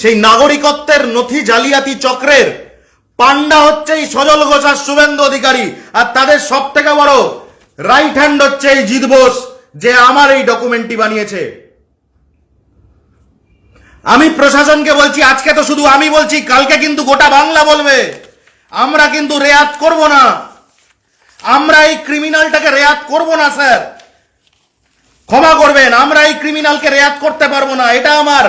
সেই নাগরিকত্বের নথি জালিয়াতি চক্রের পান্ডা হচ্ছে এই সজল ঘোষ আর শুভেন্দু অধিকারী, আর তাদের সব থেকে বড় রাইট হ্যান্ড হচ্ছে এই জিত বোস, যে আমার এই ডকুমেন্টটি বানিয়েছে। আমি প্রশাসনকে বলছি, আজকে তো শুধু আমি বলছি, কালকে কিন্তু গোটা বাংলা বলবে। আমরা কিন্তু রেয়াত করব না। আমরা এই ক্রিমিনালটাকে রেয়াত করব না, স্যার। ক্ষমা করবেন, আমরা এই ক্রিমিনালকে রেয়াত করতে পারব না। এটা আমার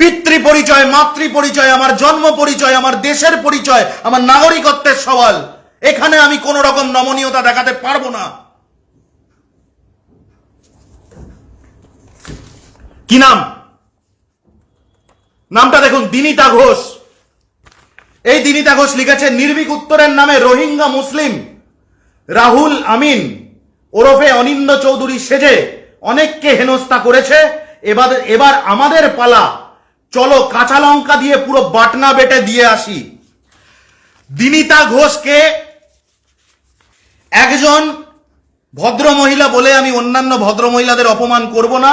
পিতৃ পরিচয়, মাতৃ পরিচয়, আমার জন্ম পরিচয়, আমার দেশের পরিচয়, আমার নাগরিকত্বের সওয়াল। এখানে আমি কোন রকম নমনীয়তা দেখাতে পারব না। কি নাম? নামটা দেখুন, দিনিতা ঘোষ। এই দিনিতা ঘোষ লিখেছে, নির্ভীক উত্তরের নামে রোহিঙ্গা মুসলিম। রাহুল আমিন, ওরফে অনিন্দ চৌধুরী সেজে অনেককে হেনস্থা করেছে। এবার এবার আমাদের পালা চলো কাঁচা লঙ্কা দিয়ে পুরো বাটনা বেটে দিয়ে আসি। দিনিতা ঘোষকে একজন ভদ্র মহিলা বলে আমি অন্যান্য ভদ্র মহিলাদের অপমান করব না।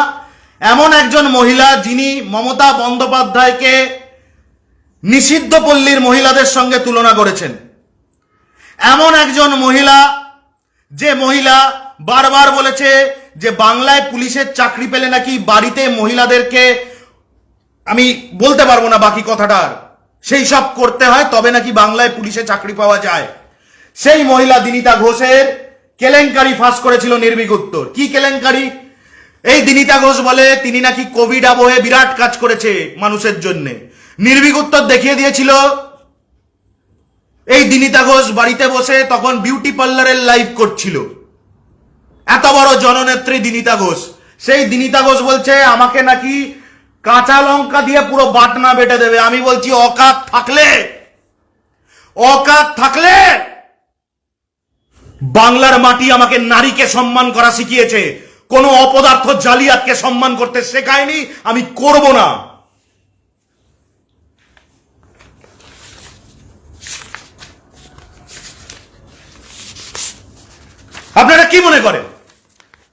এমন একজন মহিলা যিনি মমতা বন্দ্যোপাধ্যায়কে নিষিদ্ধ পল্লীর মহিলাদের সঙ্গে তুলনা করেছেন। এমন একজন মহিলা যে মহিলা বারবার বলেছে যে বাংলায় পুলিশের চাকরি পেলে নাকি বাড়িতে মহিলাদেরকে আমি বলতে পারব না বাকি কথাটার। সেই সব করতে হয়, তবে নাকি বাংলায় পুলিশে চাকরি পাওয়া যায়। সেই মহিলা দিনিতা ঘোষের কেলেঙ্কারি ফাঁস করেছিল নির্ভীক উত্তর। কি কেলেঙ্কারি? এই দিনিতা ঘোষ বলে, তিনি নাকি কোভিড আবহে বিরাট কাজ করেছে মানুষের জন্য। নির্ভীক উত্তর দেখিয়ে দিয়েছিল, এই দিনিতা ঘোষ বাড়িতে বসে তখন বিউটি পার্লারের লাইভ করছিল। এত বড় জননেত্রী দিনিতা ঘোষ। সেই দিনিতা ঘোষ বলছে, আমাকে নাকি কাঁচা লঙ্কা দিয়ে পুরো বাটনা বেটে দেবে। আমি বলছি, অকাত থাকলে অকাত থাকলে বাংলার মাটি আমাকে নারীকে সম্মান করা শিখিয়েছে। কোনো অপদার্থ জালিয়াতকে সম্মান করতে শেখায়নি, আমি করব না। আপনারা কি মনে করেন?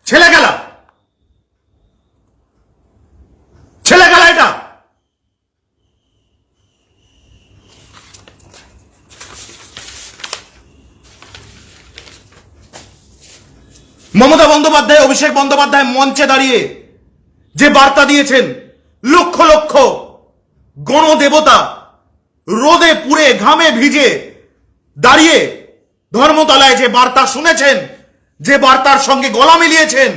ছেলে খেলা ছেলে খেলা এটা মমতা বন্দ্যোপাধ্যায় অভিষেক বন্দ্যোপাধ্যায় মঞ্চে দাঁড়িয়ে যে বার্তা দিয়েছেন, লক্ষ লক্ষ গণদেবতা রোদে পুড়ে, ঘামে ভিজে দাঁড়িয়ে ধর্মতলায় যে বার্তা শুনেছেন, যে বার্তার সঙ্গে গলা মিলিয়েছেন,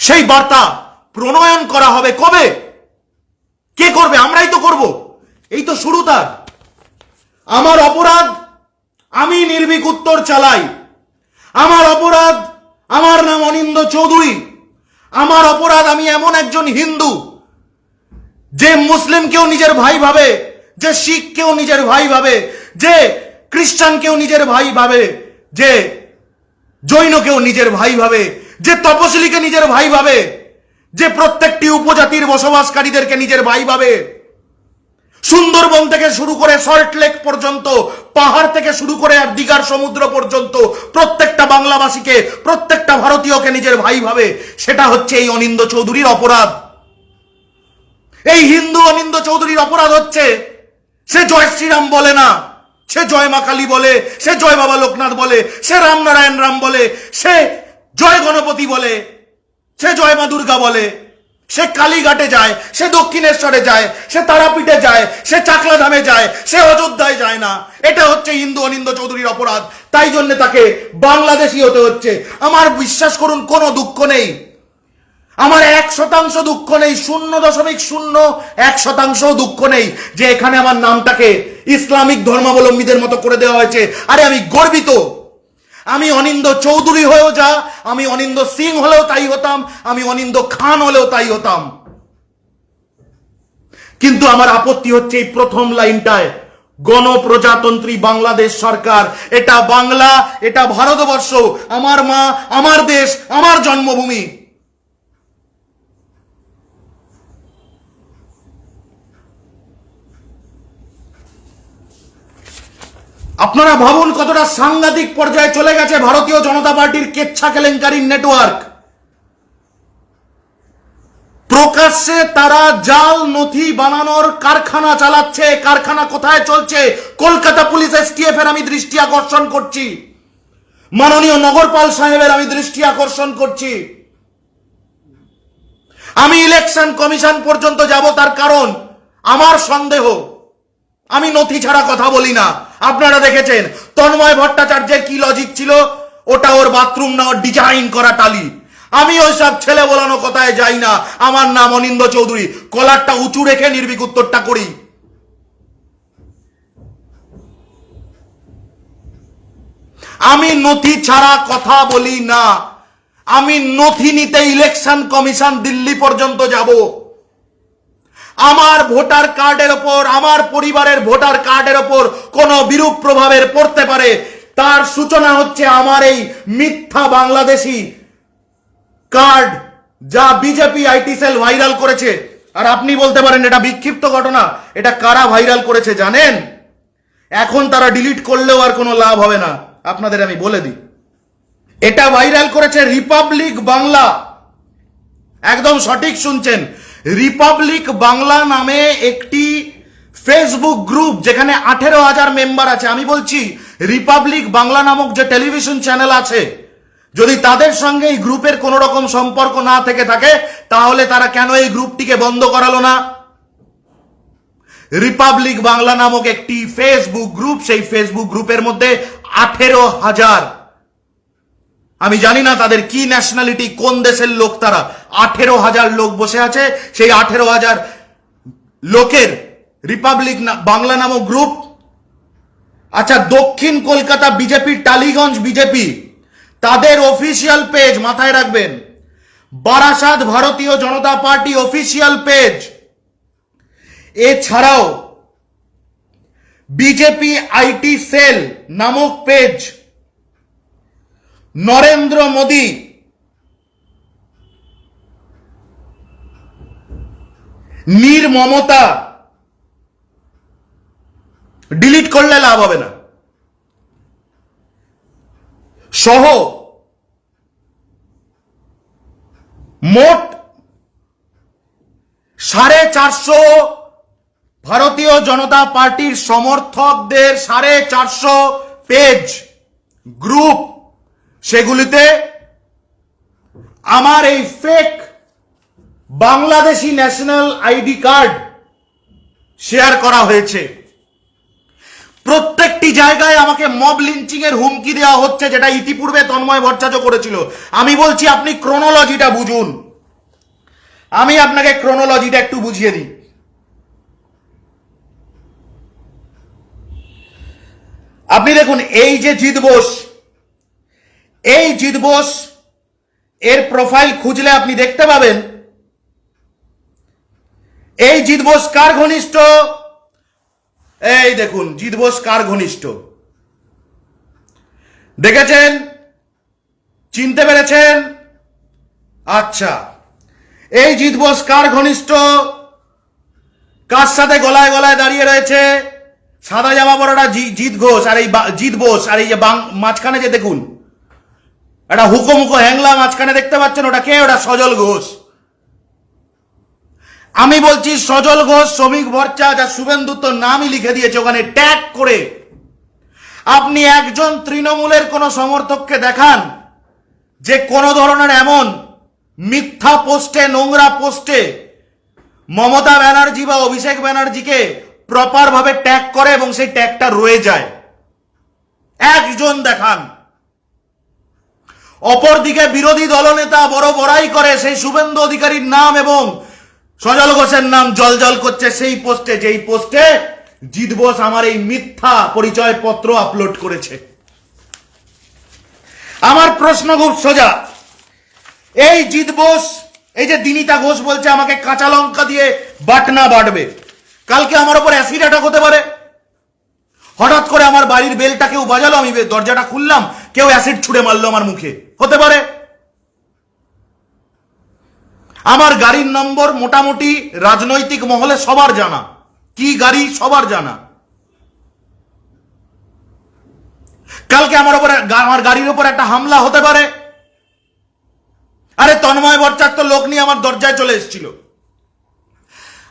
সেই বার্তা প্রণয়ন করা হবে কবে? কে করবে? আমরাই তো করব। এই তো শুরু তার। আমার অপরাধ, আমি নির্ভীক উত্তর চালাই। আমার অপরাধ, আমার নাম অনিন্দ চৌধুরী। আমার অপরাধ, আমি এমন একজন হিন্দু, যে মুসলিমকেও নিজের ভাই ভাবে, যে শিখকেও নিজের ভাই ভাবে, যে খ্রিস্টানকেও নিজের ভাই ভাবে, যে জৈনকেও নিজের ভাই ভাবে, যে তপশিলীকে নিজের ভাই ভাবে, যে প্রত্যেকটি উপজাতির বসবাসকারীদেরকে নিজের ভাই ভাবে সুন্দরবন থেকে শুরু করে সল্ট লেক পর্যন্ত, পাহাড় থেকে শুরু করে আর দিঘার সমুদ্র পর্যন্ত প্রত্যেকটা বাংলাভাষীকে প্রত্যেকটা ভারতীয়কে নিজের ভাই ভাবে, সেটা হচ্ছে এই অনিন্দ চৌধুরীর অপরাধ। এই হিন্দু অনিন্দ চৌধুরীর অপরাধ হচ্ছে, সে জয় শ্রীরাম বলে না, সে জয় মা কালী বলে, সে জয় বাবা লোকনাথ বলে, সে রামনারায়ণ রাম বলে, সে জয় গণপতি বলে, সে জয় মা দুর্গা বলে। সে কালীঘাটে যায়, সে দক্ষিণেশ্বরে যায়, সে তারাপীঠে যায়, সে চাকলা ধামে যায়, সে অযোধ্যায় যায় না। এটা হচ্ছে হিন্দু অনিন্দ চৌধুরীর অপরাধ। তাই জন্য তাকে বাংলাদেশি হতে হচ্ছে। আমার বিশ্বাস করুন, কোনো দুঃখ নেই। আমার এক শতাংশ দুঃখ নেই, শূন্য দশমিক শূন্য এক শতাংশ দুঃখ নেই যে এখানে আমার নামটাকে ইসলামিক ধর্মাবলম্বীদের মতো করে দেওয়া হয়েছে। আরে আমি গর্বিত। আমি অনিন্দ চৌধুরী হয়েও যা, আমি অনিন্দ সিং হলেও তাই হতাম, আমি অনিন্দ খান হলেও তাই হতাম। কিন্তু আমার আপত্তি হচ্ছে এই প্রথম লাইনটায়, গণপ্রজাতন্ত্রী বাংলাদেশ সরকার, এটা বাংলা, এটা ভারতবর্ষ, আমার মা, আমার দেশ, আমার জন্মভূমি। আপনারা ভাবুন কতটা সাংঘাতিক পর্যায়ে চলে গেছে ভারতীয় জনতা পার্টির কেচ্ছা কেলেঙ্কারির নেটওয়ার্ক প্রকাশ্যে তারা জাল, নথি বানানোর কারখানা চালাচ্ছে। কারখানা কোথায় চলছে? কলকাতা পুলিশ এসটিএফ এর আমি দৃষ্টি আকর্ষণ করছি। মাননীয় নগরপাল সাহেবের আমি দৃষ্টি আকর্ষণ করছি। আমি ইলেকশন কমিশন পর্যন্ত যাব তার কারণ, আমার সন্দেহ। আমি নথি ছাড়া কথা বলি না। আপনারা দেখেছেন, তন্ময় ভট্টাচার্যের কি লজিক ছিল? ওটা ওর বাথরুম না, ওর ডিজাইন করা টালি। আমি ওই সব ছেলে বলানো কথায় যাই না। আমার নাম অনিন্দ চৌধুরী। কলারটা উঁচু রেখে নির্বিক উত্তরটা করি। আমি নথি ছাড়া কথা বলি না। আমি নথি নিতে ইলেকশন কমিশন দিল্লি পর্যন্ত যাব। আমার ভোটার কার্ডের ওপর, আমার পরিবারের ভোটার কার্ডের ওপর কোনো বিরূপ প্রভাবের পড়তে পারে। তার সূচনা হচ্ছে আমার এই মিথ্যা বাংলাদেশি কার্ড যা বিজেপি আইটি সেল ভাইরাল করেছে। আর আপনি বলতে পারেন, এটা বিক্ষিপ্ত ঘটনা। এটা কারা ভাইরাল করেছে জানেন? এখন তারা ডিলিট করলেও আর কোনো লাভ হবে না। আপনাদের আমি বলে দিই। এটা ভাইরাল করেছে রিপাবলিক বাংলা। একদম সঠিক শুনছেন। রিপাবলিক বাংলা নামে একটি ফেসবুক গ্রুপ যেখানে আঠেরো হাজার মেম্বার আছে। আমি বলছি রিপাবলিক বাংলা নামক যে টেলিভিশন চ্যানেল আছে, যদি তাদের সঙ্গে এই গ্রুপের কোনো রকম সম্পর্ক না থেকে থাকে, তাহলে তারা কেন এই গ্রুপটিকে বন্ধ করালো না? রিপাবলিক বাংলা নামক একটি ফেসবুক গ্রুপ সেই ফেসবুক গ্রুপের মধ্যে আঠেরো হাজার আমি জানি না তাদের কি ন্যাশনালিটি কোন দেশের লোক তারা। আঠেরো হাজার লোক বসে আছে, সেই আঠেরো হাজার লোকের রিপাবলিক বাংলা নামক গ্রুপ আচ্ছা দক্ষিণ কলকাতা বিজেপি, টালিগঞ্জ বিজেপি, তাদের অফিসিয়াল পেজ মাথায় রাখবেন। Barasat Bharatiya Janata party official page এছাড়াও বিজেপি আইটি সেল নামক পেজ নরেন্দ্র মোদী। নীর মমতা। ডিলিট করলে লাভ হবে না। সহ মোট সাড়ে চারশো ভারতীয় জনতা পার্টির সমর্থকদের সাড়ে চারশো পেজ গ্রুপ সেগুলিতে আমার এই fake Bangladeshi national ID card share করা হয়েছে। প্রত্যেকটি জায়গায় আমাকে মব লিঞ্চিং এর হুমকি দেওয়া হচ্ছে, যেটা ইতিপূর্বে তন্ময় ভট্টাচার্য করেছিল। আমি বলছি, আপনি ক্রোনোলজিটা বুঝুন। আমি আপনাকে ক্রোনোলজিটা একটু বুঝিয়ে দিই। আপনি দেখুন, এই যে জিত বোস এই জিত বোস, এর প্রোফাইল খুঁজলে আপনি দেখতে পাবেন। এই জিত বোস কার ঘনিষ্ঠ? এই দেখুন জিত বোস কার ঘনিষ্ঠ? দেখেছেন? চিনতে পেরেছেন? আচ্ছা এই জিত বোস কার ঘনিষ্ঠ? কার সাথে গলায় গলায় দাঁড়িয়ে রয়েছে? সাদা জামা পরাটা জি- জিৎ ঘোষ আর এই জিৎ বোস আর এই যে মাঝখানে যে দেখুন একটা হুকোমুখো হ্যাংলা মাঝখানে দেখতে পাচ্ছেন, ওটা কে? ওটা সজল ঘোষ। আমি বলছি, সজল ঘোষ, শ্রমিক ভট্টাচার্য যা শুভেন্দু তো নামই লিখে দিয়েছে ওখানে, ট্যাগ করে। আপনি একজন তৃণমূলের কোন সমর্থককে দেখান, যে কোন ধরনের এমন মিথ্যা পোস্টে, নোংরা পোস্টে মমতা ব্যানার্জি বা অভিষেক ব্যানার্জিকে প্রপার ভাবে ট্যাগ করে এবং সেই ট্যাগটা রয়ে যায়। একজন দেখান। অপরদিকে বিরোধী দলনেতা বড় বড়াই করে সেই শুভেন্দু অধিকারীর নাম এবং সজল ঘোষের নাম জলজল করছে সেই পোস্টে, যেই পোস্টে জিত বোস আমার এই মিথ্যা পরিচয় পত্র আপলোড করেছে। আমার প্রশ্ন খুব সোজা। এই জিত বোস, এই যে দিনিতা ঘোষ বলছে আমাকে কাঁচা লঙ্কা দিয়ে বাটনা বাটবে। কালকে আমার ওপর অ্যাসিড অ্যাটাক হতে পারে। হঠাৎ করে আমার বাড়ির বেলটা কেউ বাজালো, আমি দরজাটা খুললাম, কেউ অ্যাসিড ছুড়ে মারলো আমার মুখে। হতে পারে। আমার গাড়ির নম্বর মোটামুটি রাজনৈতিক মহলে সবার জানা। কি গাড়ি সবার জানা। কালকে আমার উপর আমার গাড়ির উপর একটা হামলা হতে পারে। আরে তন্ময় ভট্টাচার্য তো লোক নিয়ে আমার দরজায় চলে এসেছিল।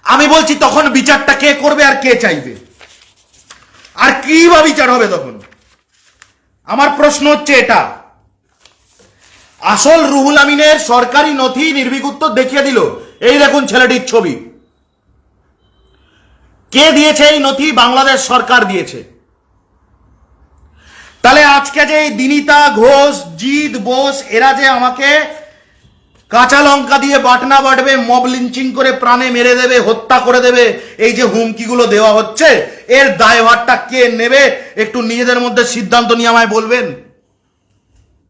আমি বলছি, তখন বিচারটা কে করবে আর কে চাইবে? আর কি বা বিচার হবে তখন? আমার প্রশ্ন হচ্ছে এটা। আসল রুহুল আমিনের সরকারি নথি নির্ভীক উত্তর দেখিয়ে দিল। এই দেখুন ছেলেটির ছবি। কে দিয়েছে এই নথি? বাংলাদেশ সরকার দিয়েছে। তাহলে আজকে যে দিনিতা ঘোষ, জিৎ বোস, এরা যে আমাকে কাঁচা লঙ্কা দিয়ে বাটনা বাটবে, মব লিঞ্চিং করে প্রাণে মেরে দেবে, হত্যা করে দেবে, এই যে হুমকিগুলো দেওয়া হচ্ছে, এর দায়ভারটা কে নেবে? একটু নিজেদের মধ্যে সিদ্ধান্ত নিয়ে আমায় বলবেন।